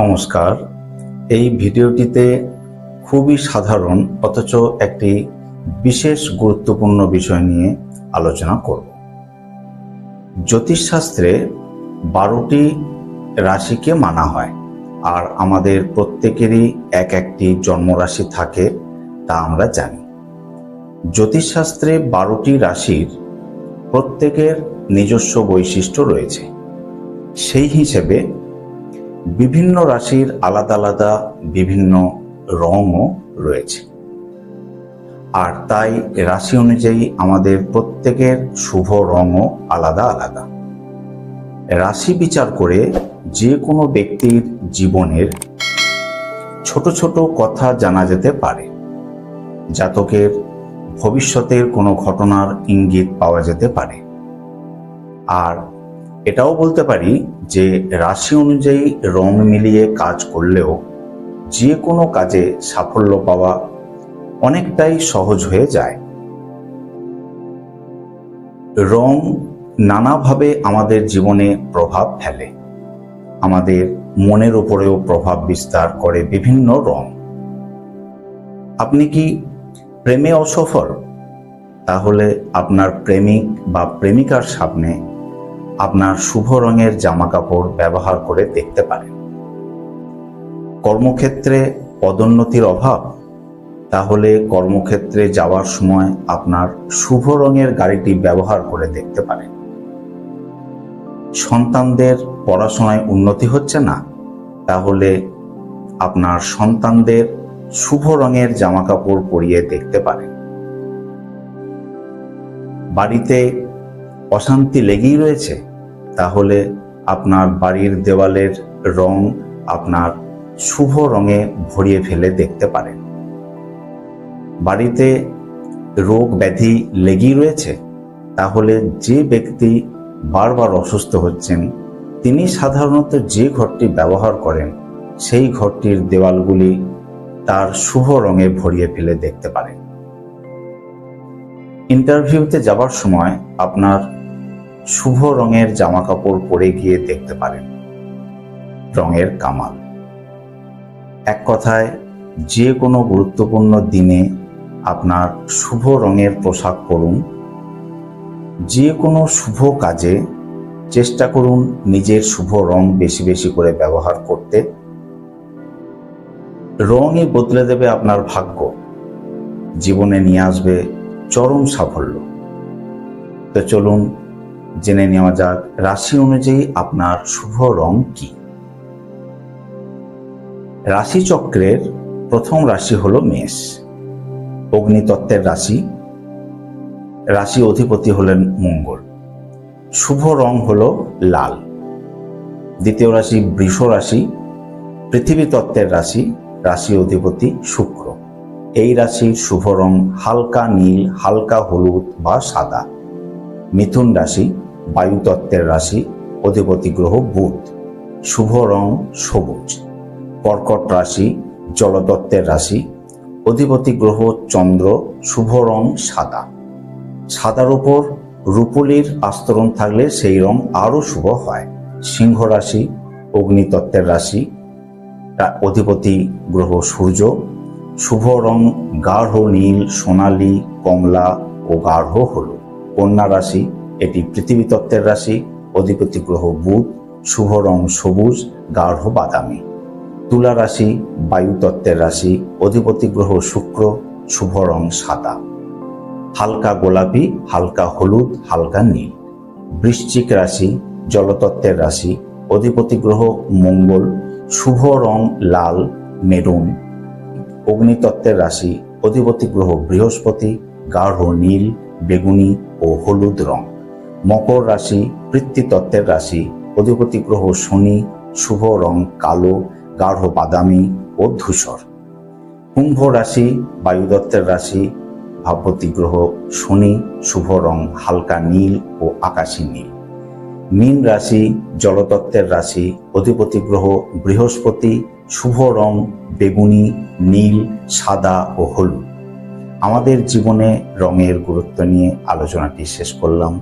নমস্কার। এই ভিডিওটিতে খুবই সাধারণ, অথচ একটি বিশেষ গুরুত্বপূর্ণ বিষয় নিয়ে আলোচনা করব। জ্যোতিষশাস্ত্রে বারোটি রাশিকে মানা হয়, আর আমাদের প্রত্যেকেরই এক একটি জন্মরাশি থাকে তা আমরা জানি। জ্যোতিষশাস্ত্রে বারোটি রাশির প্রত্যেকের নিজস্ব বৈশিষ্ট্য রয়েছে। সেই হিসেবে বিভিন্ন রাশির আলাদা আলাদা বিভিন্ন রঙও রয়েছে। আর তাই রাশি অনুযায়ী আমাদের প্রত্যেকের শুভ রঙও আলাদা আলাদা। রাশি বিচার করে যে কোনো ব্যক্তির জীবনের ছোট ছোট কথা জানা যেতে পারে। জাতকের ভবিষ্যতের কোনো ঘটনার ইঙ্গিত পাওয়া যেতে পারে। আর এটাও বলতে পারি যে রাশি অনুযায়ী রং মিলিয়ে কাজ করলেও যে কোনো কাজে সাফল্য পাওয়া অনেকটাই সহজ হয়ে যায়। রং নানাভাবে আমাদের জীবনে প্রভাব ফেলে। আমাদের মনের উপরেও প্রভাব বিস্তার করে বিভিন্ন রং। আপনি কি প্রেমে অসফল? তাহলে আপনার প্রেমিক বা প্রেমিকার সামনে আপনার শুভ রঙের জামা কাপড় ব্যবহার করে দেখতে পারেন। কর্মক্ষেত্রে পদোন্নতির অভাব? তাহলে কর্মক্ষেত্রে যাওয়ার সময় আপনার শুভ রঙের গাড়িটি ব্যবহার করে দেখতে পারেন। সন্তানদের পড়াশোনায় উন্নতি হচ্ছে না? তাহলে আপনার সন্তানদের শুভ রঙের জামা কাপড় পরিয়ে দেখতে পারেন। বাড়িতে অশান্তি লেগেই রয়েছে, তাহলে আপনার বাড়ির দেওয়ালের রং আপনার শুভ রঙে ভরিয়ে ফেলে দেখতে পারেন। বাড়িতে রোগ ব্যাধি লেগেই রয়েছে, তাহলে যে ব্যক্তি বারবার অসুস্থ হচ্ছেন, তিনি সাধারণত যে ঘরটি ব্যবহার করেন, সেই ঘরটির দেওয়ালগুলি তার শুভ রঙে ভরিয়ে ফেলে দেখতে পারেন। ইন্টারভিউতে যাবার সময় আপনার শুভ রঙের জামা কাপড় পরে গিয়ে দেখতে পারেন। রঙের কামাল। এক কথায়, যে কোনো গুরুত্বপূর্ণ দিনে আপনার শুভ রঙের পোশাক পরুন। যে কোনো শুভ কাজে চেষ্টা করুন নিজের শুভ রং বেশি বেশি করে ব্যবহার করতে। রঙই বদলে দেবে আপনার ভাগ্য। জীবনে নিয়ে আসবে চরম সাফল্য। তো চলুন জেনে নেওয়া যাক রাশি অনুযায়ী আপনার শুভ রং কি। রাশিচক্রের প্রথম রাশি হলো মেষ। অগ্নিতত্ত্বের রাশি। রাশি অধিপতি হলেন মঙ্গল। শুভ রং হল লাল। দ্বিতীয় রাশি বৃষ রাশি। পৃথিবী তত্ত্বের রাশি। রাশি অধিপতি শুক্র। এই রাশির শুভ রং হালকা নীল, হালকা হলুদ বা সাদা। মিথুন রাশি বায়ুতত্ত্বের রাশি অধিপতি গ্রহ বুধ। শুভ রং সবুজ। কর্কট রাশি, জলতত্ত্বের রাশি অধিপতি গ্রহ চন্দ্র, শুভ রং সাদা। সাদার ওপর রূপলির আস্তরণ থাকলে সেই রং আরও শুভ হয়। সিংহ রাশি, অগ্নিতত্ত্বের রাশি অধিপতি গ্রহ সূর্য। শুভ রং গাঢ় নীল, সোনালি, কমলা ও গাঢ় হলুদ। কন্যা রাশি, এটি পৃথিবী তত্ত্বের রাশি, অধিপতি গ্রহ বুধ, শুভ রং সবুজ, গাঢ় বাদামি। তুলা রাশি, বায়ু তত্ত্বের রাশি, অধিপতি গ্রহ শুক্র, শুভ রং সাদা। হালকা গোলাপি, হালকা হলুদ, হালকা নীল। বৃশ্চিক রাশি, জলতত্ত্বের রাশি, অধিপতি গ্রহ মঙ্গল, শুভ রং লাল, মেরুন। অগ্নিতত্ত্বের রাশি, অধিপতি গ্রহ বৃহস্পতি, গাঢ় নীল বেগুনি ও হলুদ রং। মকর রাশি পৃথ্বীতত্ত্বের রাশি, অধিপতি গ্রহ শনি, শুভ রং কালো, গাঢ় বাদামি ও ধূসর। কুম্ভ রাশি, বায়ুদত্তের রাশি, ভাবতী গ্রহ শনি, শুভ রং হালকা নীল ও আকাশী নীল। মীন রাশি, জলতত্ত্বের রাশি, অধিপতি গ্রহ বৃহস্পতি, শুভ রং বেগুনি, নীল, সাদা ও হলুদ। আমাদের জীবনে রঙের গুরুত্ব নিয়ে আলোচনাটি শেষ করলাম।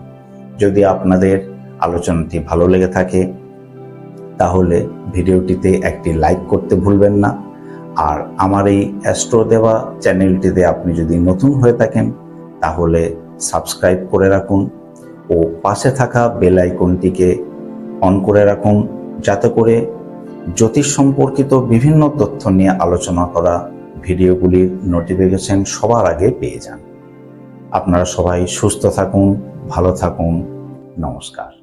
যদি আপনাদের আলোচনাটি ভালো লেগে থাকে, তাহলে ভিডিওটিতে একটি লাইক করতে ভুলবেন না। আর আমার এই অ্যাস্ট্রো দেওয়া চ্যানেলটিতে আপনি যদি নতুন হয়ে থাকেন, তাহলে সাবস্ক্রাইব করে রাখুন ও পাশে থাকা বেল আইকনটিকে অন করে রাখুন, যাতে করে জ্যোতিষ সম্পর্কিত বিভিন্ন তথ্য নিয়ে আলোচনা করা ভিডিওগুলির নোটিফিকেশন সবার আগে পেয়ে যান। আপনারা সবাই সুস্থ থাকুন ভালো থাকুন। নমস্কার।